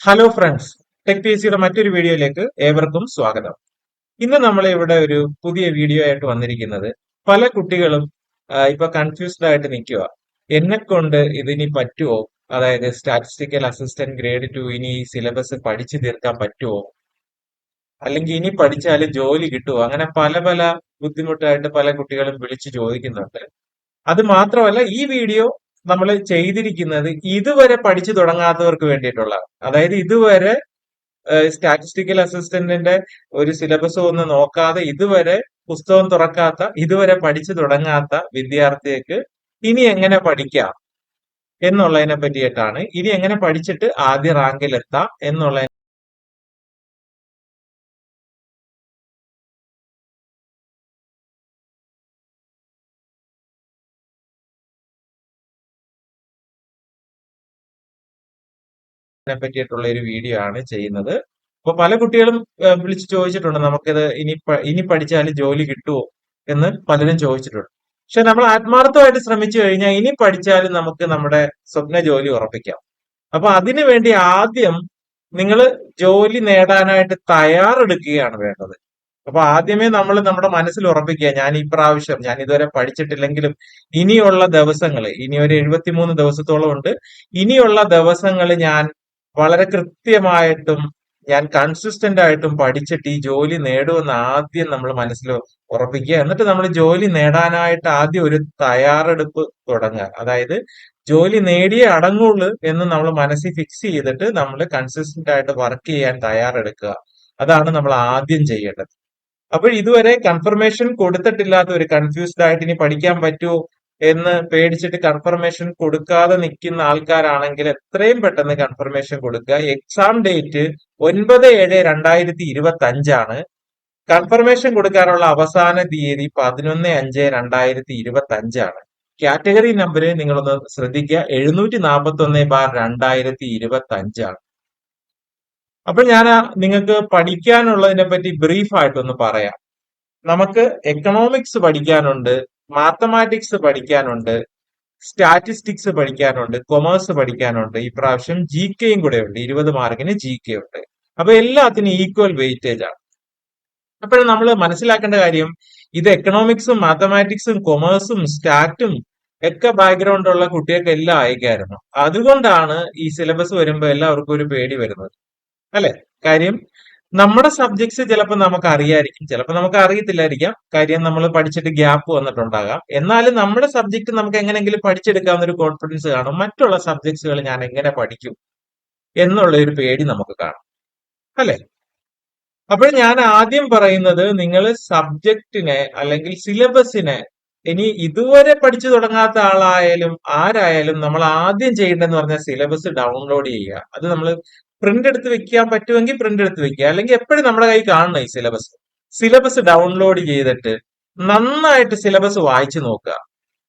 Hello friends tech P സിയുടെ മറ്റൊരു വീഡിയോയിലേക്ക് ഏവർക്കും സ്വാഗതം. ഇന്ന് നമ്മൾ ഇവിടെ ഒരു പുതിയ വീഡിയോ ആയിട്ട് വന്നിരിക്കുന്നത് പല കുട്ടികളും ഇപ്പൊ കൺഫ്യൂസ്ഡ് ആയിട്ട് നിൽക്കുക എന്നെ കൊണ്ട് ഇതിനി പറ്റുമോ അതായത് സ്റ്റാറ്റിസ്റ്റിക്കൽ അസിസ്റ്റന്റ് ഗ്രേഡ് ടു ഇനി ഈ സിലബസ് പഠിച്ചു തീർക്കാൻ പറ്റുമോ അല്ലെങ്കിൽ ഇനി പഠിച്ചാൽ ജോലി കിട്ടുമോ അങ്ങനെ പല പല ബുദ്ധിമുട്ടായിട്ട് പല കുട്ടികളും വിളിച്ചു ചോദിക്കുന്നുണ്ട്. അത് മാത്രമല്ല ഈ വീഡിയോ നമ്മൾ ചെയ്തിരിക്കുന്നത് ഇതുവരെ പഠിച്ചു തുടങ്ങാത്തവർക്ക് വേണ്ടിയിട്ടുള്ള അതായത് ഇതുവരെ സ്റ്റാറ്റിസ്റ്റിക്കൽ അസിസ്റ്റന്റിന്റെ ഒരു സിലബസ് ഒന്ന് നോക്കാതെ ഇതുവരെ പുസ്തകം തുറക്കാത്ത ഇതുവരെ പഠിച്ചു തുടങ്ങാത്ത വിദ്യാർത്ഥിക്ക് ഇനി എങ്ങനെ പഠിക്കാം? എന്നുള്ളതിനെ പറ്റിയിട്ടാണ്. ഇനി എങ്ങനെ പഠിച്ചിട്ട് ആദ്യ റാങ്കിൽ എത്താം എന്നുള്ള പറ്റിയിട്ടുള്ള ഒരു വീഡിയോ ആണ് ചെയ്യുന്നത്. അപ്പൊ പല കുട്ടികളും വിളിച്ച് ചോദിച്ചിട്ടുണ്ട് നമുക്കിത് ഇനി ഇനി പഠിച്ചാൽ ജോലി കിട്ടുമോ എന്ന് പലരും ചോദിച്ചിട്ടുണ്ട്. പക്ഷെ നമ്മൾ ആത്മാർത്ഥമായിട്ട് ശ്രമിച്ചു കഴിഞ്ഞാൽ ഇനി പഠിച്ചാലും നമുക്ക് നമ്മുടെ സ്വപ്ന ജോലി ഉറപ്പിക്കാം. അപ്പൊ അതിനു വേണ്ടി ആദ്യം നിങ്ങൾ ജോലി നേടാനായിട്ട് തയ്യാറെടുക്കുകയാണ് വേണ്ടത്. അപ്പൊ ആദ്യമേ നമ്മൾ നമ്മുടെ മനസ്സിൽ ഉറപ്പിക്കുക ഞാൻ ഈ പ്രാവശ്യം ഞാൻ ഇതുവരെ പഠിച്ചിട്ടില്ലെങ്കിലും ഇനിയുള്ള ദിവസങ്ങൾ ഇനി ഒരു എഴുപത്തിമൂന്ന് ദിവസത്തോളം ഉണ്ട് ഇനിയുള്ള ദിവസങ്ങൾ ഞാൻ വളരെ കൃത്യമായിട്ടും ഞാൻ കൺസിസ്റ്റന്റ് ആയിട്ടും പഠിച്ചിട്ട് ഈ ജോലി നേടുമെന്ന് ആദ്യം നമ്മൾ മനസ്സിൽ ഉറപ്പിക്കുക. എന്നിട്ട് നമ്മൾ ജോലി നേടാനായിട്ട് ആദ്യം ഒരു തയ്യാറെടുപ്പ് തുടങ്ങുക. അതായത് ജോലി നേടിയേ അടങ്ങുള്ളൂ എന്ന് നമ്മൾ മനസ്സിൽ ഫിക്സ് ചെയ്തിട്ട് നമ്മൾ കൺസിസ്റ്റന്റ് ആയിട്ട് വർക്ക് ചെയ്യാൻ തയ്യാറെടുക്കുക. അതാണ് നമ്മൾ ആദ്യം ചെയ്യേണ്ടത്. അപ്പോൾ ഇതുവരെ കൺഫർമേഷൻ കൊടുത്തിട്ടില്ലാത്ത ഒരു കൺഫ്യൂസ്ഡ് ആയിട്ട് ഇനി പഠിക്കാൻ പറ്റുമോ? എന്ന് പേടിച്ചിട്ട് കൺഫർമേഷൻ കൊടുക്കാതെ നിൽക്കുന്ന ആൾക്കാരാണെങ്കിൽ എത്രയും പെട്ടെന്ന് കൺഫർമേഷൻ കൊടുക്കുക. എക്സാം ഡേറ്റ് ഒൻപത് ഏഴ് രണ്ടായിരത്തി ഇരുപത്തി അഞ്ചാണ് കൺഫർമേഷൻ കൊടുക്കാനുള്ള അവസാന തീയതി പതിനൊന്ന് അഞ്ച് രണ്ടായിരത്തി ഇരുപത്തി അഞ്ചാണ് കാറ്റഗറി നമ്പർ നിങ്ങളൊന്ന് ശ്രദ്ധിക്കുക. എഴുന്നൂറ്റി നാൽപ്പത്തി ഒന്ന് ബാർ രണ്ടായിരത്തി ഇരുപത്തി അഞ്ചാണ് അപ്പോൾ ഞാൻ നിങ്ങൾക്ക് പഠിക്കാനുള്ളതിനെ പറ്റി ബ്രീഫ് ആയിട്ടൊന്ന് പറയാം. നമുക്ക് എക്കണോമിക്സ് പഠിക്കാനുണ്ട്. മാത്തമാറ്റിക്സ് പഠിക്കാനുണ്ട് സ്റ്റാറ്റിസ്റ്റിക്സ് പഠിക്കാനുണ്ട് കൊമേഴ്സ് പഠിക്കാനുണ്ട് ഈ പ്രാവശ്യം ജി കെയും കൂടെ ഉണ്ട് ഇരുപത് മാർക്കിന് ജി കെ ഉണ്ട്. അപ്പൊ എല്ലാത്തിനും ഈക്വൽ വെയിറ്റേജ് ആണ്. അപ്പോൾ നമ്മൾ മനസ്സിലാക്കേണ്ട കാര്യം ഇത് എക്കണോമിക്സും മാത്തമാറ്റിക്സും കൊമേഴ്സും സ്റ്റാറ്റും ഒക്കെ ബാക്ക്ഗ്രൗണ്ട് ഉള്ള കുട്ടികൾക്ക് എല്ലാം അയക്കായിരുന്നു. അതുകൊണ്ടാണ് ഈ സിലബസ് വരുമ്പോൾ എല്ലാവർക്കും ഒരു പേടി വരുന്നത്. അല്ലെ? കാര്യം നമ്മുടെ സബ്ജക്ട്സ് ചിലപ്പോൾ നമുക്ക് അറിയായിരിക്കും ചിലപ്പോൾ നമുക്ക് അറിയത്തില്ലായിരിക്കാം കാര്യം നമ്മൾ പഠിച്ചിട്ട് ഗ്യാപ്പ് വന്നിട്ടുണ്ടാകാം. എന്നാലും നമ്മുടെ സബ്ജക്ട് നമുക്ക് എങ്ങനെയെങ്കിലും പഠിച്ചെടുക്കാവുന്ന ഒരു കോൺഫിഡൻസ് കാണും. മറ്റുള്ള സബ്ജക്ട്സുകൾ ഞാൻ എങ്ങനെ പഠിക്കും എന്നുള്ള ഒരു പേടി നമുക്ക് കാണും. അല്ലെ? അപ്പോൾ ഞാൻ ആദ്യം പറയുന്നത് നിങ്ങൾ സബ്ജക്റ്റിനെ അല്ലെങ്കിൽ സിലബസിനെ ഇനി ഇതുവരെ പഠിച്ചു തുടങ്ങാത്ത ആളായാലും ആരായാലും നമ്മൾ ആദ്യം ചെയ്യേണ്ടതെന്ന് പറഞ്ഞാൽ സിലബസ് ഡൗൺലോഡ് ചെയ്യുക. അത് നമ്മൾ പ്രിന്റ് എടുത്ത് വെക്കാൻ പറ്റുമെങ്കിൽ പ്രിന്റ് എടുത്ത് വെക്കുക. അല്ലെങ്കിൽ എപ്പോഴും നമ്മുടെ കൈ കാണണം ഈ സിലബസ് സിലബസ് ഡൗൺലോഡ് ചെയ്തിട്ട് നന്നായിട്ട് സിലബസ് വായിച്ചു നോക്കുക.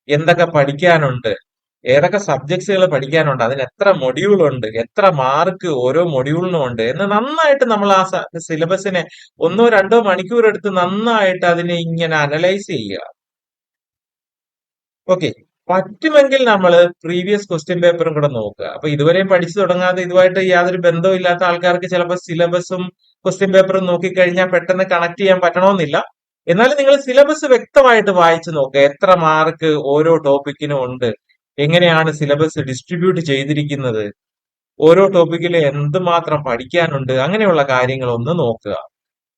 എന്തൊക്കെ പഠിക്കാനുണ്ട്? ഏതൊക്കെ സബ്ജക്ട്സുകൾ പഠിക്കാനുണ്ട്? അതിന് എത്ര മൊഡ്യൂൾ ഉണ്ട്? എത്ര മാർക്ക് ഓരോ മൊഡ്യൂളിനും ഉണ്ട്? എന്ന് നന്നായിട്ട് നമ്മൾ ആ സിലബസിനെ ഒന്നോ രണ്ടോ മണിക്കൂർ എടുത്ത് നന്നായിട്ട് അതിനെ ഇങ്ങനെ അനലൈസ് ചെയ്യുക. ഓക്കെ പറ്റുമെങ്കിൽ നമ്മൾ പ്രീവിയസ് ക്വസ്റ്റ്യൻ പേപ്പറും കൂടെ നോക്കുക. അപ്പൊ ഇതുവരെയും പഠിച്ചു തുടങ്ങാതെ ഇതുമായിട്ട് യാതൊരു ബന്ധവും ഇല്ലാത്ത ആൾക്കാർക്ക് ചിലപ്പോൾ സിലബസും ക്വസ്റ്റ്യൻ പേപ്പറും നോക്കിക്കഴിഞ്ഞാൽ പെട്ടെന്ന് കണക്ട് ചെയ്യാൻ പറ്റണമെന്നില്ല. എന്നാലും നിങ്ങൾ സിലബസ് വ്യക്തമായിട്ട് വായിച്ചു നോക്കുക. എത്ര മാർക്ക് ഓരോ ടോപ്പിക്കിനും ഉണ്ട്. എങ്ങനെയാണ് സിലബസ് ഡിസ്ട്രിബ്യൂട്ട് ചെയ്തിരിക്കുന്നത്? ഓരോ ടോപ്പിക്കിൽ എന്തുമാത്രം പഠിക്കാനുണ്ട്? അങ്ങനെയുള്ള കാര്യങ്ങളൊന്ന് നോക്കുക.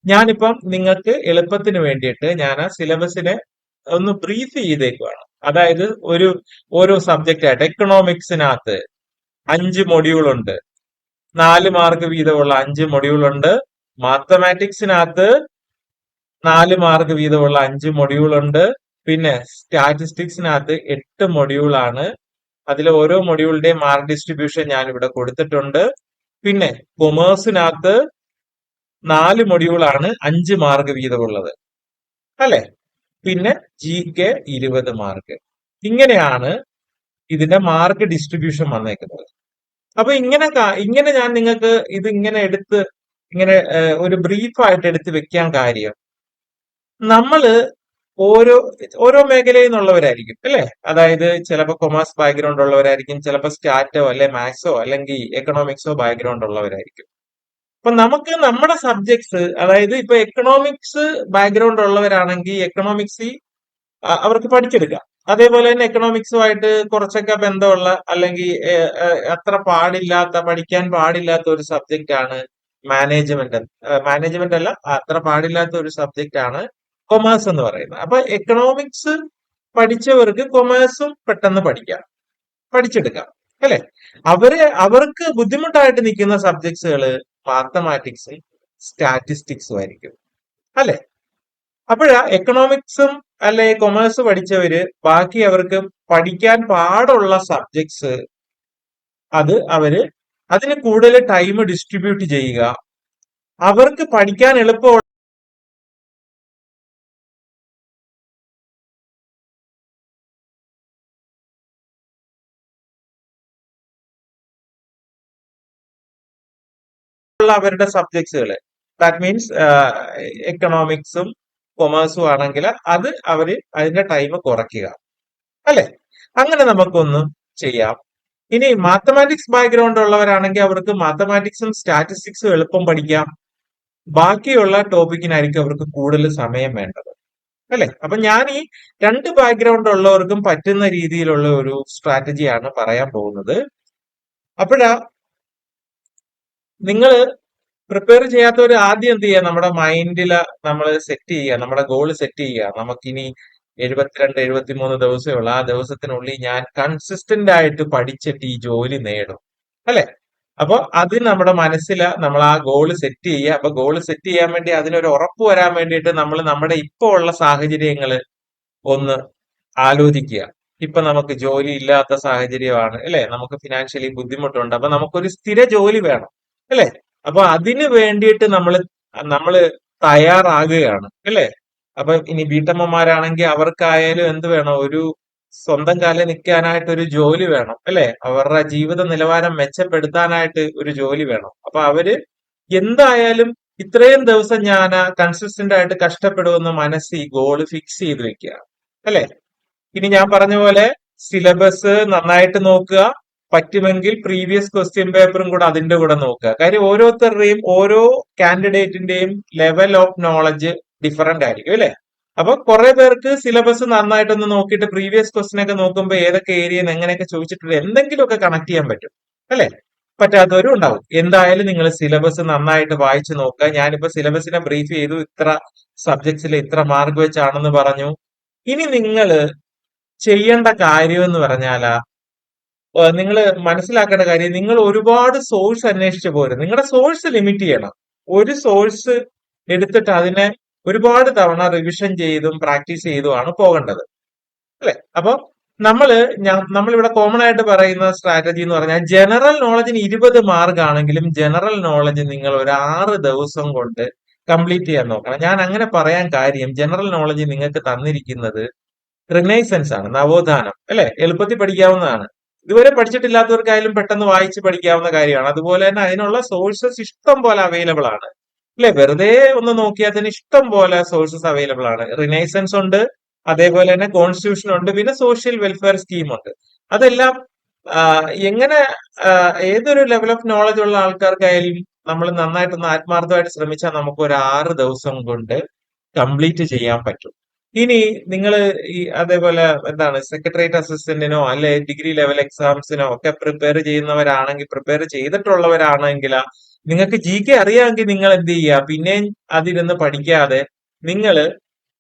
ഞാനിപ്പം നിങ്ങൾക്ക് എളുപ്പത്തിന് വേണ്ടിയിട്ട് ഞാൻ ആ സിലബസിനെ ഒന്ന് ബ്രീഫ് ചെയ്തേക്കുവാണ് അതായത് ഒരു ഓരോ സബ്ജക്റ്റ് ആയിട്ട് എക്കണോമിക്സിനകത്ത് അഞ്ച് മൊഡ്യൂൾ ഉണ്ട്. നാല് മാർക്ക് വീതമുള്ള അഞ്ച് മൊഡ്യൂൾ ഉണ്ട്. മാത്തമാറ്റിക്സിനകത്ത് നാല് മാർക്ക് വീതമുള്ള അഞ്ച് മൊഡ്യൂൾ ഉണ്ട്. പിന്നെ സ്റ്റാറ്റിസ്റ്റിക്സിനകത്ത് എട്ട് മൊഡ്യൂൾ ആണ്. അതിൽ ഓരോ മൊഡ്യൂളിന്റെയും മാർക്ക് ഡിസ്ട്രിബ്യൂഷൻ ഞാൻ ഇവിടെ കൊടുത്തിട്ടുണ്ട്. പിന്നെ കൊമേഴ്സിനകത്ത് നാല് മൊഡ്യൂൾ ആണ് അഞ്ച് മാർക്ക് വീതമുള്ളത്. അല്ലെ? പിന്നെ ജി കെ ഇരുപത് മാർക്ക് ഇങ്ങനെയാണ് ഇതിന്റെ മാർക്ക് ഡിസ്ട്രിബ്യൂഷൻ വന്നേക്കുന്നത്. അപ്പൊ ഇങ്ങനെ ഇങ്ങനെ ഞാൻ നിങ്ങൾക്ക് ഇത് ഇങ്ങനെ എടുത്ത് ഇങ്ങനെ ഒരു ബ്രീഫായിട്ട് എടുത്ത് വെക്കാൻ കാര്യം നമ്മൾ ഓരോ ഓരോ മേഖലയിൽ നിന്നുള്ളവരായിരിക്കും അല്ലെ? അതായത് ചിലപ്പോൾ കൊമേഴ്സ് ബാക്ക്ഗ്രൗണ്ട് ഉള്ളവരായിരിക്കും ചിലപ്പോൾ സ്റ്റാറ്റോ അല്ലെ മാത്സോ അല്ലെങ്കിൽ എക്കണോമിക്സോ ബാക്ക്ഗ്രൗണ്ട് ഉള്ളവരായിരിക്കും. അപ്പൊ നമുക്ക് നമ്മുടെ സബ്ജക്ട്സ് അതായത് ഇപ്പൊ എക്കണോമിക്സ് ബാക്ക്ഗ്രൗണ്ട് ഉള്ളവരാണെങ്കിൽ എക്കണോമിക്സ് അവർക്ക് പഠിച്ചെടുക്കാം. അതേപോലെ തന്നെ എക്കണോമിക്സുമായിട്ട് കുറച്ചൊക്കെ ബന്ധമുള്ള അല്ലെങ്കിൽ അത്ര പാടില്ലാത്ത പഠിക്കാൻ പാടില്ലാത്ത ഒരു സബ്ജക്റ്റ് ആണ് മാനേജ്മെന്റ് മാനേജ്മെന്റ് അല്ല അത്ര പാടില്ലാത്ത ഒരു സബ്ജക്റ്റ് ആണ് കൊമേഴ്സ് എന്ന് പറയുന്നത്. അപ്പൊ എക്കണോമിക്സ് പഠിച്ചവർക്ക് കൊമേഴ്സും പെട്ടെന്ന് പഠിക്കാം പഠിച്ചെടുക്കാം അല്ലെ? അവർ അവർക്ക് ബുദ്ധിമുട്ടായിട്ട് നിൽക്കുന്ന സബ്ജക്ട്സുകൾ മാത്തമാറ്റിക്സും സ്റ്റാറ്റിസ്റ്റിക്സും ആയിരിക്കും അല്ലെ? അപ്പോഴാ എക്കണോമിക്സും അല്ലെ കൊമേഴ്സ് പഠിച്ചവര് ബാക്കി അവർക്ക് പഠിക്കാൻ പാടുള്ള സബ്ജക്ട്സ് അത് അവർ അതിന് കൂടുതൽ ടൈം ഡിസ്ട്രിബ്യൂട്ട് ചെയ്യുക. അവർക്ക് പഠിക്കാൻ എളുപ്പമുള്ള അവരുടെ സബ്ജക്ട്സുകൾ ദാറ്റ് മീൻസ് എക്കണോമിക്സും കൊമേഴ്സും ആണെങ്കിൽ അത് അവർ അതിന്റെ ടൈം കുറയ്ക്കുക. അല്ലെ? അങ്ങനെ നമുക്കൊന്ന് ചെയ്യാം. ഇനി മാത്തമാറ്റിക്സ് ബാക്ക്ഗ്രൗണ്ട് ഉള്ളവരാണെങ്കിൽ അവർക്ക് മാത്തമാറ്റിക്സും സ്റ്റാറ്റിസ്റ്റിക്സും എളുപ്പം പഠിക്കാം. ബാക്കിയുള്ള ടോപ്പിക്കിനായിരിക്കും അവർക്ക് കൂടുതൽ സമയം വേണ്ടത്. അല്ലെ? അപ്പൊ ഞാൻ ഈ രണ്ട് ബാക്ക്ഗ്രൗണ്ട് ഉള്ളവർക്കും പറ്റുന്ന രീതിയിലുള്ള ഒരു സ്ട്രാറ്റജിയാണ് പറയാൻ പോകുന്നത്. അപ്പോഴാ നിങ്ങൾ പ്രിപ്പയർ ചെയ്യാത്തവർ ആദ്യം എന്ത് ചെയ്യുക? നമ്മുടെ മൈൻഡിൽ നമ്മൾ സെറ്റ് ചെയ്യുക. നമ്മുടെ ഗോൾ സെറ്റ് ചെയ്യുക. നമുക്കിനി എഴുപത്തിരണ്ട് എഴുപത്തിമൂന്ന് ദിവസമേ ഉള്ളൂ. ആ ദിവസത്തിനുള്ളിൽ ഞാൻ കൺസിസ്റ്റന്റ് ആയിട്ട് പഠിച്ചിട്ട് ഈ ജോലി നേടും. അല്ലെ? അപ്പോൾ അത് നമ്മുടെ മനസ്സിൽ നമ്മൾ ആ ഗോൾ സെറ്റ് ചെയ്യുക. അപ്പൊ ഗോൾ സെറ്റ് ചെയ്യാൻ വേണ്ടി അതിനൊരു ഉറപ്പ് വരാൻ വേണ്ടിയിട്ട് നമ്മൾ നമ്മുടെ ഇപ്പോൾ ഉള്ള സാഹചര്യങ്ങൾ ഒന്ന് ആലോചിക്കുക. ഇപ്പൊ നമുക്ക് ജോലി ഇല്ലാത്ത സാഹചര്യമാണ്. അല്ലെ? നമുക്ക് ഫിനാൻഷ്യലി ബുദ്ധിമുട്ടുണ്ട്. അപ്പൊ നമുക്കൊരു സ്ഥിര ജോലി വേണം. അല്ലെ? അപ്പൊ അതിന് വേണ്ടിയിട്ട് നമ്മൾ നമ്മൾ തയ്യാറാകുകയാണ് അല്ലേ? അപ്പൊ ഇനി വീട്ടമ്മമാരാണെങ്കിൽ അവർക്കായാലും എന്ത് വേണം? ഒരു സ്വന്തം കാലിൽ നിൽക്കാനായിട്ട് ഒരു ജോലി വേണം അല്ലെ? അവരുടെ ജീവിത നിലവാരം മെച്ചപ്പെടുത്താനായിട്ട് ഒരു ജോലി വേണം. അപ്പൊ അവർ എന്തായാലും ഇത്രയും ദിവസം ഞാൻ കൺസിസ്റ്റന്റ് ആയിട്ട് കഷ്ടപ്പെടുമെന്ന് മനസ്സിൽ ഗോൾ ഫിക്സ് ചെയ്ത് വെക്കുക അല്ലെ? ഇനി ഞാൻ പറഞ്ഞ പോലെ സിലബസ് നന്നായിട്ട് നോക്കുക പറ്റുമെങ്കിൽ പ്രീവിയസ് ക്വസ്റ്റ്യൻ പേപ്പറും കൂടെ അതിന്റെ കൂടെ നോക്കുക. കാര്യം ഓരോരുത്തരുടെയും ഓരോ കാൻഡിഡേറ്റിന്റെയും ലെവൽ ഓഫ് നോളജ് ഡിഫറന്റ് ആയിരിക്കും അല്ലെ? അപ്പൊ കുറെ പേർക്ക് സിലബസ് നന്നായിട്ടൊന്ന് നോക്കിയിട്ട് പ്രീവിയസ് ക്വസ്റ്റ്യൻ ഒക്കെ നോക്കുമ്പോൾ ഏതൊക്കെ ഏരിയയിൽ നിന്ന് എങ്ങനെയൊക്കെ ചോദിച്ചിട്ടുണ്ട് എന്തെങ്കിലുമൊക്കെ കണക്ട് ചെയ്യാൻ പറ്റും. അല്ലെ? പറ്റാത്തവരും ഉണ്ടാവും. എന്തായാലും നിങ്ങൾ സിലബസ് നന്നായിട്ട് വായിച്ചു നോക്കുക. ഞാനിപ്പോ സിലബസിനെ ബ്രീഫ് ചെയ്തു. ഇത്ര സബ്ജക്ട്സിൽ ഇത്ര മാർക്ക് വെച്ചാണെന്ന് പറഞ്ഞു. ഇനി നിങ്ങൾ ചെയ്യേണ്ട കാര്യം എന്ന് പറഞ്ഞാലാ നിങ്ങൾ മനസ്സിലാക്കേണ്ട കാര്യം നിങ്ങൾ ഒരുപാട് സോഴ്സ് അന്വേഷിച്ച് പോരും നിങ്ങളുടെ സോഴ്സ് ലിമിറ്റ് ചെയ്യണം. ഒരു സോഴ്സ് എടുത്തിട്ട് അതിനെ ഒരുപാട് തവണ റിവിഷൻ ചെയ്തും പ്രാക്ടീസ് ചെയ്തുമാണ് പോകേണ്ടത്. അല്ലെ? അപ്പൊ നമ്മൾ നമ്മളിവിടെ കോമൺ ആയിട്ട് പറയുന്ന സ്ട്രാറ്റജി എന്ന് പറഞ്ഞാൽ ജനറൽ നോളജിന് ഇരുപത് മാർഗാണെങ്കിലും ജനറൽ നോളജ് നിങ്ങൾ ഒരു ആറ് ദിവസം കൊണ്ട് കംപ്ലീറ്റ് ചെയ്യാൻ നോക്കണം. ഞാൻ അങ്ങനെ പറയാൻ കാര്യം ജനറൽ നോളജ് നിങ്ങൾക്ക് തന്നിരിക്കുന്നത് റിനൈസൻസ് ആണ് നവോത്ഥാനം. അല്ലെ? എളുപ്പത്തിൽ പഠിക്കാവുന്നതാണ്. ഇതുവരെ പഠിച്ചിട്ടില്ലാത്തവർക്കായാലും പെട്ടെന്ന് വായിച്ച് പഠിക്കാവുന്ന കാര്യമാണ്. അതുപോലെ തന്നെ അതിനുള്ള സോഴ്സസ് ഇഷ്ടം പോലെ അവൈലബിൾ ആണ്. അല്ലെ? വെറുതെ ഒന്ന് നോക്കിയാൽ തന്നെ ഇഷ്ടം പോലെ സോഴ്സസ് അവൈലബിൾ ആണ്. റിനൈസൻസ് ഉണ്ട് അതേപോലെ തന്നെ കോൺസ്റ്റിറ്റ്യൂഷൻ ഉണ്ട് പിന്നെ സോഷ്യൽ വെൽഫെയർ സ്കീം ഉണ്ട്. അതെല്ലാം എങ്ങനെ ഏതൊരു ലെവൽ ഓഫ് നോളജ് ഉള്ള ആൾക്കാർക്കായാലും നമ്മൾ നന്നായിട്ടൊന്ന് ആത്മാർത്ഥമായിട്ട് ശ്രമിച്ചാൽ നമുക്ക് ഒരു ആറ് ദിവസം കൊണ്ട് കംപ്ലീറ്റ് ചെയ്യാൻ പറ്റും. ഇനി നിങ്ങൾ ഈ അതേപോലെ എന്താണ് സെക്രട്ടേറിയറ്റ് അസിസ്റ്റന്റിനോ അല്ലെ ഡിഗ്രി ലെവൽ എക്സാംസിനോ ഒക്കെ പ്രിപ്പയർ ചെയ്യുന്നവരാണെങ്കിൽ പ്രിപ്പയർ ചെയ്തിട്ടുള്ളവരാണെങ്കിൽ നിങ്ങൾക്ക് ജി കെ അറിയാമെങ്കിൽ നിങ്ങൾ എന്ത് ചെയ്യുക? പിന്നെയും അതിരുന്ന് പഠിക്കാതെ നിങ്ങൾ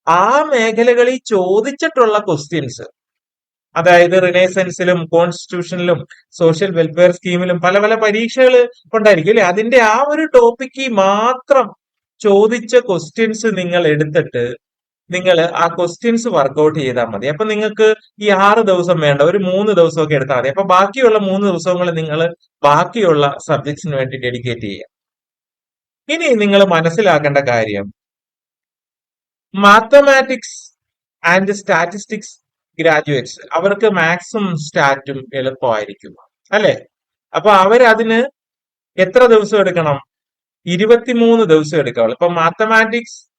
ആ മേഖലകളിൽ ചോദിച്ചിട്ടുള്ള ക്വസ്റ്റ്യൻസ് അതായത് റിനൈസൻസിലും കോൺസ്റ്റിറ്റ്യൂഷനിലും സോഷ്യൽ വെൽഫെയർ സ്കീമിലും പല പല പരീക്ഷകൾ ഉണ്ടായിരിക്കും അല്ലെ? അതിന്റെ ആ ഒരു ടോപ്പിക്ക് മാത്രം ചോദിച്ച ക്വസ്റ്റ്യൻസ് നിങ്ങൾ എടുത്തിട്ട് നിങ്ങൾ ആ ക്വസ്റ്റ്യൻസ് വർക്ക്ഔട്ട് ചെയ്താൽ മതി. അപ്പൊ നിങ്ങൾക്ക് ഈ ആറ് ദിവസം വേണ്ട ഒരു മൂന്ന് ദിവസമൊക്കെ എടുത്താൽ മതി. അപ്പൊ ബാക്കിയുള്ള മൂന്ന് ദിവസങ്ങൾ നിങ്ങൾ ബാക്കിയുള്ള സബ്ജക്ട്സിന് വേണ്ടി ഡെഡിക്കേറ്റ് ചെയ്യുക ഇനി നിങ്ങൾ മനസ്സിലാക്കേണ്ട കാര്യം. മാത്തമാറ്റിക്സ് ആൻഡ് സ്റ്റാറ്റിസ്റ്റിക്സ് ഗ്രാജുവേറ്റ്സ് അവർക്ക് മാക്സിമം സ്റ്റാറ്റും എളുപ്പമായിരിക്കും. അല്ലെ? അപ്പൊ അവരതിന് എത്ര ദിവസം എടുക്കണം? ഇരുപത്തിമൂന്ന് ദിവസം എടുക്കാവുള്ളൂ. ഇപ്പൊ മാത്തമാറ്റിക്സ്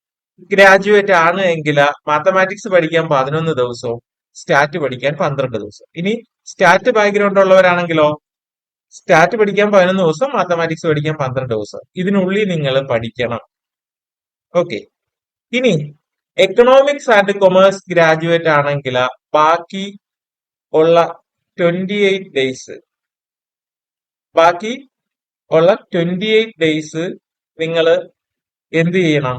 ഗ്രാജുവേറ്റ് ആണ് എങ്കിൽ മാത്തമാറ്റിക്സ് പഠിക്കാൻ പതിനൊന്ന് ദിവസവും സ്റ്റാറ്റ് പഠിക്കാൻ പന്ത്രണ്ട് ദിവസം ഇനി സ്റ്റാറ്റ് ബാക്ക്ഗ്രൗണ്ട് ഉള്ളവരാണെങ്കിലോ സ്റ്റാറ്റ് പഠിക്കാൻ പതിനൊന്ന് ദിവസം മാത്തമാറ്റിക്സ് പഠിക്കാൻ പന്ത്രണ്ട് ദിവസം. ഇതിനുള്ളിൽ നിങ്ങൾ പഠിക്കണം. ഓക്കെ. ഇനി എക്കണോമിക്സ് ആൻഡ് കൊമേഴ്സ് ഗ്രാജുവേറ്റ് ആണെങ്കിൽ ബാക്കി ഉള്ള ട്വന്റി എയ്റ്റ് ഡേയ്സ് ബാക്കി ഉള്ള ട്വന്റി എയ്റ്റ് ഡേയ്സ് നിങ്ങൾ എന്ത് ചെയ്യണം?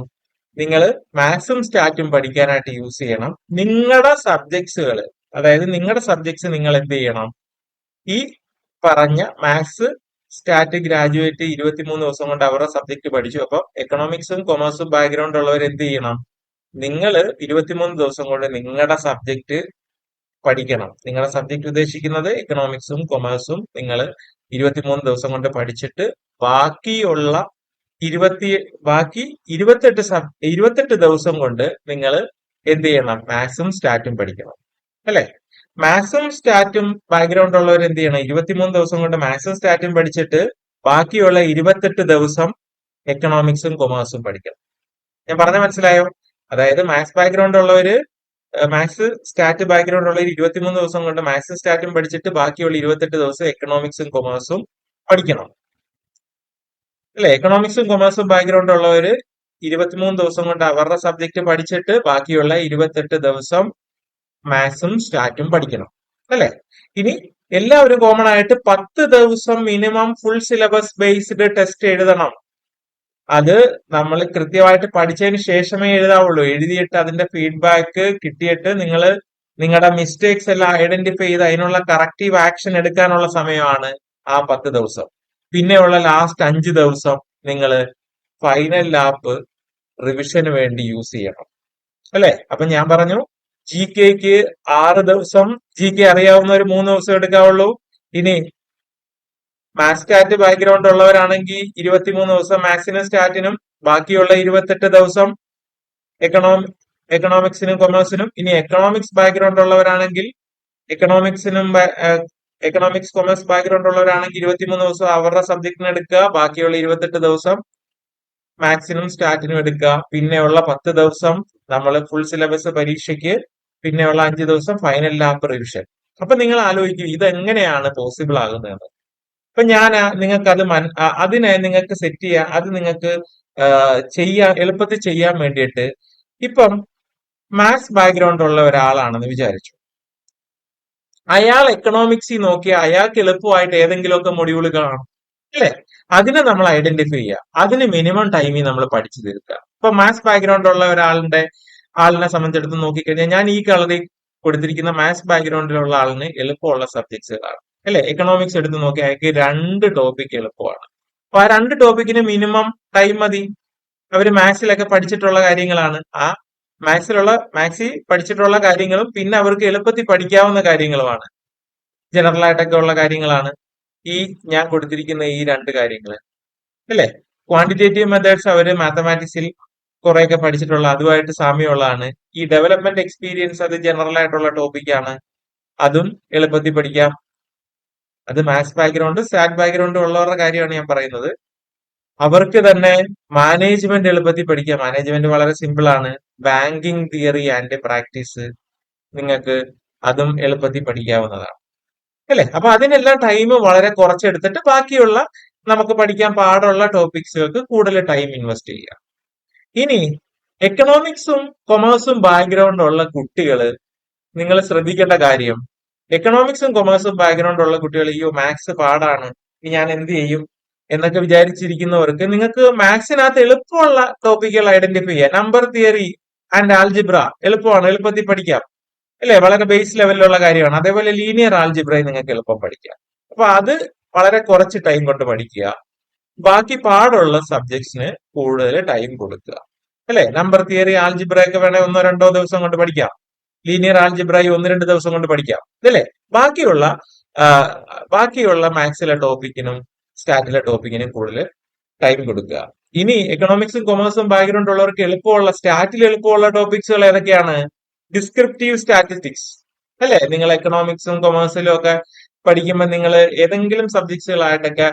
നിങ്ങൾ മാത്സും സ്റ്റാറ്റും പഠിക്കാനായിട്ട് യൂസ് ചെയ്യണം. നിങ്ങളുടെ സബ്ജക്ട്സുകൾ അതായത് നിങ്ങളുടെ സബ്ജക്ട്സ് നിങ്ങൾ എന്ത് ചെയ്യണം? ഈ പറഞ്ഞ മാത്സ് സ്റ്റാറ്റ് ഗ്രാജുവേറ്റ് ഇരുപത്തിമൂന്ന് ദിവസം കൊണ്ട് അവരുടെ സബ്ജക്ട് പഠിച്ചു. അപ്പൊ എക്കണോമിക്സും കൊമേഴ്സും ബാക്ക്ഗ്രൗണ്ട് ഉള്ളവർ എന്ത് ചെയ്യണം? നിങ്ങൾ ഇരുപത്തിമൂന്ന് ദിവസം കൊണ്ട് നിങ്ങളുടെ സബ്ജക്ട് പഠിക്കണം. നിങ്ങളുടെ സബ്ജക്ട് ഉദ്ദേശിക്കുന്നത് എക്കണോമിക്സും കൊമേഴ്സും നിങ്ങൾ ഇരുപത്തിമൂന്ന് ദിവസം കൊണ്ട് പഠിച്ചിട്ട് ബാക്കിയുള്ള ഇരുപത്തി ബാക്കി ഇരുപത്തെട്ട് സബ് ഇരുപത്തെട്ട് ദിവസം കൊണ്ട് നിങ്ങൾ എന്ത് ചെയ്യണം? മാത്സും സ്റ്റാറ്റും പഠിക്കണം. അല്ലെ? മാത്സും സ്റ്റാറ്റും ബാക്ക്ഗ്രൗണ്ട് ഉള്ളവർ എന്ത് ചെയ്യണം? ഇരുപത്തിമൂന്ന് ദിവസം കൊണ്ട് മാത്സും സ്റ്റാറ്റും പഠിച്ചിട്ട് ബാക്കിയുള്ള ഇരുപത്തെട്ട് ദിവസം എക്കണോമിക്സും കൊമേഴ്സും പഠിക്കണം. ഞാൻ പറഞ്ഞ മനസ്സിലായോ? അതായത് മാത്സ് ബാക്ക്ഗ്രൗണ്ട് ഉള്ളവര് മാത്സ് സ്റ്റാറ്റ് ബാക്ക്ഗ്രൗണ്ട് ഉള്ളവർ ഇരുപത്തിമൂന്ന് ദിവസം കൊണ്ട് മാത്സും സ്റ്റാറ്റും പഠിച്ചിട്ട് ബാക്കിയുള്ള ഇരുപത്തെട്ട് ദിവസം എക്കണോമിക്സും കൊമേഴ്സും പഠിക്കണം. അല്ലെ? എക്കണോമിക്സും കൊമേഴ്സും ബാക്ക്ഗ്രൗണ്ട് ഉള്ളവർ ഇരുപത്തിമൂന്ന് ദിവസം കൊണ്ട് അവരുടെ സബ്ജക്ട് പഠിച്ചിട്ട് ബാക്കിയുള്ള ഇരുപത്തെട്ട് ദിവസം മാത്സും സ്റ്റാറ്റും പഠിക്കണം. അല്ലെ? ഇനി എല്ലാവരും കോമൺ ആയിട്ട് പത്ത് ദിവസം minimum full syllabus based test എഴുതണം. അത് നമ്മൾ കൃത്യമായിട്ട് പഠിച്ചതിന് ശേഷമേ എഴുതാവുള്ളൂ. എഴുതിയിട്ട് അതിന്റെ ഫീഡ്ബാക്ക് കിട്ടിയിട്ട് നിങ്ങൾ നിങ്ങളുടെ മിസ്റ്റേക്സ് എല്ലാം ഐഡന്റിഫൈ ചെയ്ത് അതിനുള്ള കറക്റ്റീവ് ആക്ഷൻ എടുക്കാനുള്ള സമയമാണ് ആ പത്ത് ദിവസം. പിന്നെയുള്ള ലാസ്റ്റ് അഞ്ച് ദിവസം നിങ്ങൾ ഫൈനൽ ലാപ്പ് റിവിഷന് വേണ്ടി യൂസ് ചെയ്യണം. അല്ലെ? അപ്പൊ ഞാൻ പറഞ്ഞു ജി കെക്ക് ആറ് ദിവസം ജി കെ അറിയാവുന്ന ഒരു മൂന്ന് ദിവസം എടുക്കാവുള്ളൂ. ഇനി മാത്സ് സ്റ്റാറ്റ് ബാക്ക്ഗ്രൗണ്ട് ഉള്ളവരാണെങ്കിൽ ഇരുപത്തിമൂന്ന് ദിവസം മാത്സിനും സ്റ്റാറ്റിനും ബാക്കിയുള്ള ഇരുപത്തെട്ട് ദിവസം എക്കണോമി എക്കണോമിക്സിനും കൊമേഴ്സിനും ഇനി എക്കണോമിക്സ് ബാക്ക്ഗ്രൗണ്ട് ഉള്ളവരാണെങ്കിൽ എക്കണോമിക്സിനും എക്കണോമിക്സ് കൊമേഴ്സ് ബാക്ക്ഗ്രൗണ്ട് ഉള്ളവരാണെങ്കിൽ ഇരുപത്തിമൂന്ന് ദിവസം അവരുടെ സബ്ജക്റ്റിന് എടുക്കുക ബാക്കിയുള്ള ഇരുപത്തെട്ട് ദിവസം മാക്സിമം സ്റ്റാറ്റിനും എടുക്കുക. പിന്നെയുള്ള പത്ത് ദിവസം നമ്മൾ ഫുൾ സിലബസ് പരീക്ഷയ്ക്ക് പിന്നെയുള്ള അഞ്ച് ദിവസം ഫൈനൽ ലാപ്പ് റിവിഷൻ അപ്പൊ നിങ്ങൾ ആലോചിക്കും ഇതെങ്ങനെയാണ് പോസിബിൾ ആകുന്നത് അപ്പൊ ഞാൻ നിങ്ങൾക്ക് അത് അതിനെ നിങ്ങൾക്ക് സെറ്റ് ചെയ്യാൻ അത് നിങ്ങൾക്ക് ചെയ്യാൻ എളുപ്പത്തിൽ ചെയ്യാൻ വേണ്ടിയിട്ട് ഇപ്പം മാത്സ് ബാക്ക്ഗ്രൗണ്ട് ഉള്ള ഒരാളാണെന്ന് വിചാരിച്ചു. അയാൾ എക്കണോമിക്സിൽ നോക്കി അയാൾക്ക് എളുപ്പമായിട്ട് ഏതെങ്കിലുമൊക്കെ മൊഡ്യൂളുകൾ കാണും. അല്ലേ? അതിനെ നമ്മൾ ഐഡന്റിഫൈ ചെയ്യുക അതിന് മിനിമം ടൈമിൽ നമ്മൾ പഠിച്ചു തീർക്കുക. ഇപ്പൊ മാത്സ് ബാക്ക്ഗ്രൗണ്ട് ഉള്ള ഒരാളുടെ ആളിനെ സംബന്ധിച്ചിടത്ത് നോക്കിക്കഴിഞ്ഞാൽ ഞാൻ ഈ കളറിൽ കൊടുത്തിരിക്കുന്ന മാത്സ് ബാക്ക്ഗ്രൗണ്ടിലുള്ള ആളിന് എളുപ്പമുള്ള സബ്ജക്ട്സുകളാണ് അല്ലെ? എക്കണോമിക്സ് എടുത്ത് നോക്കി അയാൾക്ക് രണ്ട് ടോപ്പിക് എളുപ്പമാണ്. അപ്പൊ ആ രണ്ട് ടോപ്പിക്കിന് മിനിമം ടൈം മതി. അവർ മാത്സിലൊക്കെ പഠിച്ചിട്ടുള്ള കാര്യങ്ങളാണ്. ആ മാത്സിലുള്ള മാത്സിൽ പഠിച്ചിട്ടുള്ള കാര്യങ്ങളും പിന്നെ അവർക്ക് എളുപ്പത്തിൽ പഠിക്കാവുന്ന കാര്യങ്ങളുമാണ്. ജനറൽ ആയിട്ടൊക്കെ ഉള്ള കാര്യങ്ങളാണ് ഈ ഞാൻ കൊടുത്തിരിക്കുന്ന ഈ രണ്ട് കാര്യങ്ങൾ അല്ലേ? ക്വാണ്ടിറ്റേറ്റീവ് മെത്തേഡ്സ് അവർ മാത്തമാറ്റിക്സിൽ കുറെയൊക്കെ പഠിച്ചിട്ടുള്ള അതുമായിട്ട് സാമ്യമുള്ളതാണ്. ഈ ഡെവലപ്മെന്റ് എക്സ്പീരിയൻസ് അത് ജനറൽ ആയിട്ടുള്ള ടോപ്പിക്കാണ് അതും എളുപ്പത്തിൽ പഠിക്കാം. അത് മാത്സ് ബാക്ക്ഗ്രൗണ്ട് സ്റ്റാറ്റ് ബാക്ക്ഗ്രൗണ്ട് ഉള്ളവരുടെ കാര്യമാണ് ഞാൻ പറയുന്നത്. അവർക്ക് തന്നെ മാനേജ്മെന്റ് എളുപ്പത്തിൽ പഠിക്കാം. മാനേജ്മെന്റ് വളരെ സിമ്പിൾ ആണ്. ബാങ്കിങ് തിയറി ആൻഡ് പ്രാക്ടീസ് നിങ്ങൾക്ക് അതും എളുപ്പത്തിൽ പഠിക്കാവുന്നതാണ്. അല്ലെ? അപ്പൊ അതിനെല്ലാം ടൈം വളരെ കുറച്ചെടുത്തിട്ട് ബാക്കിയുള്ള നമുക്ക് പഠിക്കാൻ പാടുള്ള ടോപ്പിക്സുകൾക്ക് കൂടുതൽ ടൈം ഇൻവെസ്റ്റ് ചെയ്യാം. ഇനി എക്കണോമിക്സും കൊമേഴ്സും ബാക്ക്ഗ്രൗണ്ട് ഉള്ള കുട്ടികൾ നിങ്ങൾ ശ്രദ്ധിക്കേണ്ട കാര്യം എക്കണോമിക്സും കൊമേഴ്സും ബാക്ക്ഗ്രൗണ്ട് ഉള്ള കുട്ടികൾ അയ്യോ മാത്സ് പാടാണ് ഞാൻ എന്ത് ചെയ്യും? എന്നൊക്കെ വിചാരിച്ചിരിക്കുന്നവർക്ക് നിങ്ങൾക്ക് മാത്സിനകത്ത് എളുപ്പമുള്ള ടോപ്പിക്കുകൾ ഐഡന്റിഫൈ ചെയ്യാം. നമ്പർ തിയറി ആൻഡ് ആൽജിബ്ര എളുപ്പമാണ്. എളുപ്പത്തിൽ പഠിക്കാം. അല്ലെ? വളരെ ബേസ് ലെവലിലുള്ള കാര്യമാണ്. അതേപോലെ ലീനിയർ ആൽജിബ്രയും നിങ്ങൾക്ക് എളുപ്പം പഠിക്കാം. അപ്പൊ അത് വളരെ കുറച്ച് ടൈം കൊണ്ട് പഠിക്കുക. ബാക്കി പാടുള്ള സബ്ജക്ട്സിന് കൂടുതൽ ടൈം കൊടുക്കുക. അല്ലെ? നമ്പർ തിയറി ആൽജിബ്ര ഒക്കെ വേണേ ഒന്നോ രണ്ടോ ദിവസം കൊണ്ട് പഠിക്കാം. ലീനിയർ ആൽജിബ്രയി ഒന്ന് രണ്ട് ദിവസം കൊണ്ട് പഠിക്കാം. അല്ലേ ബാക്കിയുള്ള ബാക്കിയുള്ള മാത്സിലെ ടോപ്പിക്കിനും സ്റ്റാറ്റിലെ ടോപ്പിക്കിനും കൂടുതൽ ടൈം കൊടുക്കുക. ഇനി എക്കണോമിക്സും കൊമേഴ്സും ബാക്ക്ഗ്രൗണ്ട് ഉള്ളവർക്ക് എളുപ്പമുള്ള സ്റ്റാറ്റിൽ എളുപ്പമുള്ള ടോപ്പിക്സുകൾ ഏതൊക്കെയാണ്? ഡിസ്ക്രിപ്റ്റീവ് സ്റ്റാറ്റിസ്റ്റിക്സ് അല്ലെ? നിങ്ങൾ എക്കണോമിക്സും കൊമേഴ്സിലും ഒക്കെ പഠിക്കുമ്പോൾ നിങ്ങൾ ഏതെങ്കിലും സബ്ജക്ട്സുകളായിട്ടൊക്കെ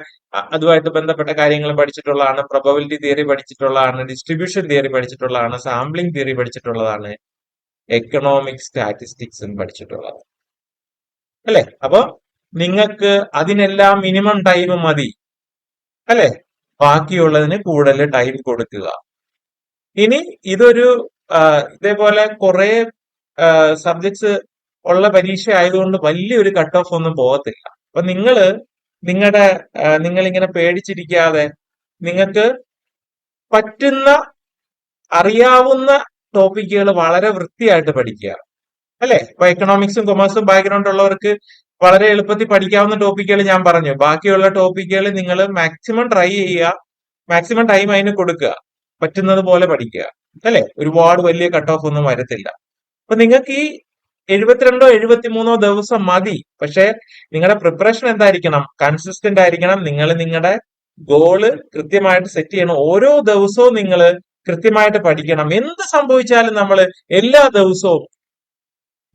അതുമായിട്ട് ബന്ധപ്പെട്ട കാര്യങ്ങൾ പഠിച്ചിട്ടുള്ളതാണ് പ്രൊബബിലിറ്റി തിയറി പഠിച്ചിട്ടുള്ളതാണ് ഡിസ്ട്രിബ്യൂഷൻ തിയറി പഠിച്ചിട്ടുള്ളതാണ് സാമ്പിളിംഗ് തിയറി പഠിച്ചിട്ടുള്ളതാണ് എക്കണോമിക് സ്റ്റാറ്റിസ്റ്റിക്സും പഠിച്ചിട്ടുള്ളത്. അല്ലെ? അപ്പൊ നിങ്ങൾക്ക് അതിനെല്ലാം മിനിമം ടൈം മതി. അല്ലെ? ബാക്കിയുള്ളതിന് കൂടുതൽ ടൈം കൊടുക്കുക. ഇനി ഇതൊരു ഇതേപോലെ കുറെ സബ്ജക്ട്സ് ഉള്ള പരീക്ഷ ആയതുകൊണ്ട് വലിയൊരു കട്ട് ഓഫ് ഒന്നും പോകത്തില്ല. അപ്പൊ നിങ്ങൾ നിങ്ങളുടെ നിങ്ങൾ ഇങ്ങനെ പേടിച്ചിരിക്കാതെ നിങ്ങൾക്ക് പറ്റുന്ന അറിയാവുന്ന ടോപ്പിക്കുകൾ വളരെ വൃത്തിയായിട്ട് പഠിക്കുക. അല്ലെ? ഇപ്പൊ എക്കണോമിക്സും കൊമേഴ്സും ബാക്ക്ഗ്രൗണ്ട് ഉള്ളവർക്ക് വളരെ എളുപ്പത്തിൽ പഠിക്കാവുന്ന ടോപ്പിക്കുകൾ ഞാൻ പറഞ്ഞു. ബാക്കിയുള്ള ടോപ്പിക്കുകൾ നിങ്ങൾ മാക്സിമം ട്രൈ ചെയ്യുക. മാക്സിമം ടൈം അതിന് കൊടുക്കുക. പറ്റുന്നത് പോലെ പഠിക്കുക. അല്ലെ? ഒരുപാട് വലിയ കട്ട് ഓഫ് ഒന്നും വരത്തില്ല. അപ്പൊ നിങ്ങൾക്ക് ഈ എഴുപത്തിരണ്ടോ എഴുപത്തിമൂന്നോ ദിവസം മതി. പക്ഷെ നിങ്ങളുടെ പ്രിപ്പറേഷൻ എന്തായിരിക്കണം? കൺസിസ്റ്റന്റ് ആയിരിക്കണം. നിങ്ങൾ നിങ്ങളുടെ ഗോൾ കൃത്യമായിട്ട് സെറ്റ് ചെയ്യണം. ഓരോ ദിവസവും നിങ്ങൾ കൃത്യമായിട്ട് പഠിക്കണം. എന്ത് സംഭവിച്ചാലും നമ്മൾ എല്ലാ ദിവസവും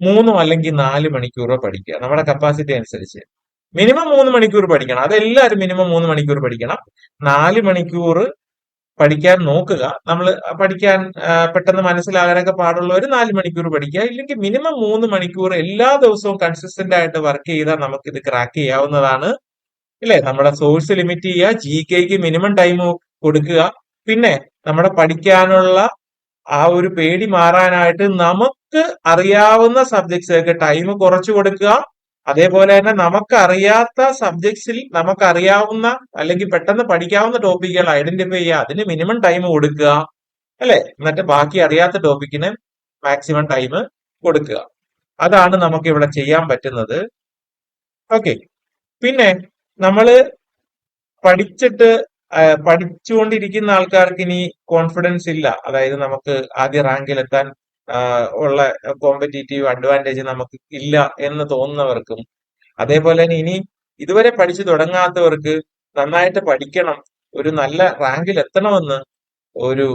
മൂന്നോ അല്ലെങ്കിൽ നാല് മണിക്കൂറോ പഠിക്കുക. നമ്മുടെ കപ്പാസിറ്റി അനുസരിച്ച്. മിനിമം മൂന്ന് മണിക്കൂർ പഠിക്കണം. അതെല്ലാവരും മിനിമം മൂന്ന് മണിക്കൂർ പഠിക്കണം. നാല് മണിക്കൂർ പഠിക്കാൻ നോക്കുക. നമ്മൾ പഠിക്കാൻ പെട്ടെന്ന് മനസ്സിലാകാനൊക്കെ പാടുള്ളവർ നാല് മണിക്കൂർ പഠിക്കുക. ഇല്ലെങ്കിൽ മിനിമം മൂന്ന് മണിക്കൂർ എല്ലാ ദിവസവും കൺസിസ്റ്റന്റ് ആയിട്ട് വർക്ക് ചെയ്താൽ നമുക്ക് ഇത് ക്രാക്ക് ചെയ്യാവുന്നതാണ്. ഇല്ലേ? നമ്മുടെ സോഴ്സ് ലിമിറ്റ് ചെയ്യുക. ജി കെക്ക് മിനിമം ടൈം കൊടുക്കുക. പിന്നെ നമ്മുടെ പഠിക്കാനുള്ള ആ ഒരു പേടി മാറാനായിട്ട് നമുക്ക് അറിയാവുന്ന സബ്ജക്ട്സൊക്കെ ടൈം കുറച്ചു കൊടുക്കുക. അതേപോലെ തന്നെ നമുക്കറിയാത്ത സബ്ജക്ട്സിൽ നമുക്കറിയാവുന്ന അല്ലെങ്കിൽ പെട്ടെന്ന് പഠിക്കാവുന്ന ടോപ്പിക്കുകൾ ഐഡന്റിഫൈ ചെയ്യുക. അതിന് മിനിമം ടൈം കൊടുക്കുക. അല്ലെ? എന്നിട്ട് ബാക്കി അറിയാത്ത ടോപ്പിക്കിന് മാക്സിമം ടൈം കൊടുക്കുക. അതാണ് നമുക്ക് ഇവിടെ ചെയ്യാൻ പറ്റുന്നത്. ഓക്കെ പിന്നെ നമ്മൾ പഠിച്ചിട്ട് പഠിച്ചുകൊണ്ടിരിക്കുന്ന ആൾക്കാർക്ക് ഇനി കോൺഫിഡൻസ് ഇല്ല. അതായത് നമുക്ക് ആദ്യ റാങ്കിൽ എത്താൻ ഉള്ള കോമ്പറ്റീറ്റീവ് അഡ്വാന്റേജ് നമുക്ക് ഇല്ല എന്ന് തോന്നുന്നവർക്കും അതേപോലെ തന്നെ ഇനി ഇതുവരെ പഠിച്ചു തുടങ്ങാത്തവർക്ക് നന്നായിട്ട് പഠിക്കണം ഒരു നല്ല റാങ്കിൽ എത്തണമെന്ന് ഒരു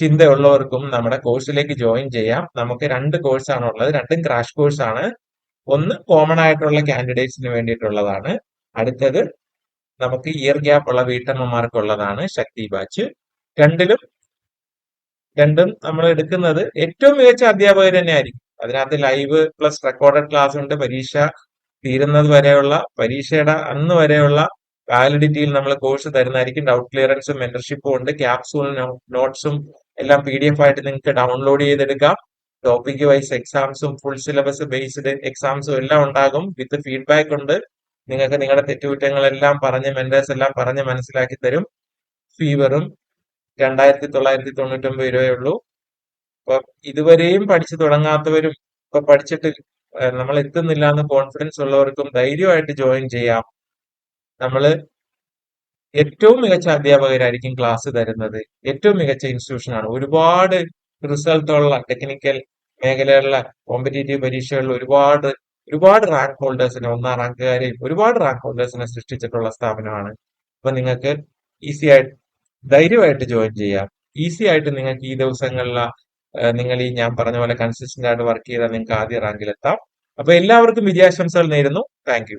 ചിന്തയുള്ളവർക്കും നമ്മുടെ കോഴ്സിലേക്ക് ജോയിൻ ചെയ്യാം. നമുക്ക് രണ്ട് കോഴ്സാണ് ഉള്ളത് രണ്ടും ക്രാഷ് കോഴ്സാണ് ഒന്ന് കോമൺ ആയിട്ടുള്ള കാൻഡിഡേറ്റ്സിന് വേണ്ടിയിട്ടുള്ളതാണ്. അടുത്തത് നമുക്ക് ഇയർ ഗ്യാപ്പ് ഉള്ള വീട്ടമ്മമാർക്കുള്ളതാണ് ശക്തി ബാച്ച് രണ്ടിലും രണ്ടും നമ്മൾ എടുക്കുന്നത് ഏറ്റവും മികച്ച അധ്യാപകർ തന്നെ ആയിരിക്കും അതിനകത്ത് ലൈവ് പ്ലസ് റെക്കോർഡഡ് ക്ലാസ് ഉണ്ട്. പരീക്ഷ തീരുന്നത് വരെയുള്ള പരീക്ഷയുടെ അന്ന് വരെയുള്ള വാലിഡിറ്റിയിൽ നമ്മൾ കോഴ്സ് തരുന്നതായിരിക്കും. ഡൗട്ട് ക്ലിയറൻസും മെന്റർഷിപ്പും ഉണ്ട്. ക്യാപ്സും നോട്ട്സും എല്ലാം പി ഡി എഫ് ആയിട്ട് നിങ്ങൾക്ക് ഡൗൺലോഡ് ചെയ്തെടുക്കാം. ടോപ്പിക് വൈസ് എക്സാംസും ഫുൾ സിലബസ് ബേസ്ഡ് എക്സാംസും എല്ലാം ഉണ്ടാകും. വിത്ത് ഫീഡ്ബാക്ക് ഉണ്ട്. നിങ്ങൾക്ക് നിങ്ങളുടെ തെറ്റുകുറ്റങ്ങളെല്ലാം പറഞ്ഞ് മെന്റേഴ്സ് എല്ലാം പറഞ്ഞ് മനസ്സിലാക്കി തരും. ഫീവറും രണ്ടായിരത്തി തൊള്ളായിരത്തി തൊണ്ണൂറ്റൊമ്പത് രൂപയേ ഉള്ളൂ അപ്പൊ ഇതുവരെയും പഠിച്ചു തുടങ്ങാത്തവരും ഇപ്പൊ പഠിച്ചിട്ട് നമ്മൾ എത്തുന്നില്ല എന്ന് കോൺഫിഡൻസ് ഉള്ളവർക്കും ധൈര്യമായിട്ട് ജോയിൻ ചെയ്യാം. നമ്മൾ ഏറ്റവും മികച്ച അധ്യാപകരായിരിക്കും ക്ലാസ് തരുന്നത്. ഏറ്റവും മികച്ച ഇൻസ്റ്റിറ്റ്യൂഷനാണ് ഒരുപാട് റിസൾട്ടുള്ള ടെക്നിക്കൽ മേഖലകളിലെ കോമ്പറ്റേറ്റീവ് പരീക്ഷകളിൽ ഒരുപാട് ഒരുപാട് റാങ്ക് ഹോൾഡേഴ്സിനെ ഒന്നാം റാങ്കുകാരെയും ഒരുപാട് റാങ്ക് ഹോൾഡേഴ്സിനെ സൃഷ്ടിച്ചിട്ടുള്ള സ്ഥാപനമാണ്. അപ്പൊ നിങ്ങൾക്ക് ഈസി ആയിട്ട് ധൈര്യമായിട്ട് ജോയിൻ ചെയ്യാം. ഈസി ആയിട്ട് നിങ്ങൾക്ക് ഈ ദിവസങ്ങളിൽ നിങ്ങൾ ഈ ഞാൻ പറഞ്ഞ പോലെ കൺസിസ്റ്റന്റ് ആയിട്ട് വർക്ക് ചെയ്താൽ നിങ്ങൾക്ക് ആദ്യ റാങ്കിൽ എത്താം. അപ്പൊ എല്ലാവർക്കും വിജയാശംസകൾ നേരുന്നു. താങ്ക്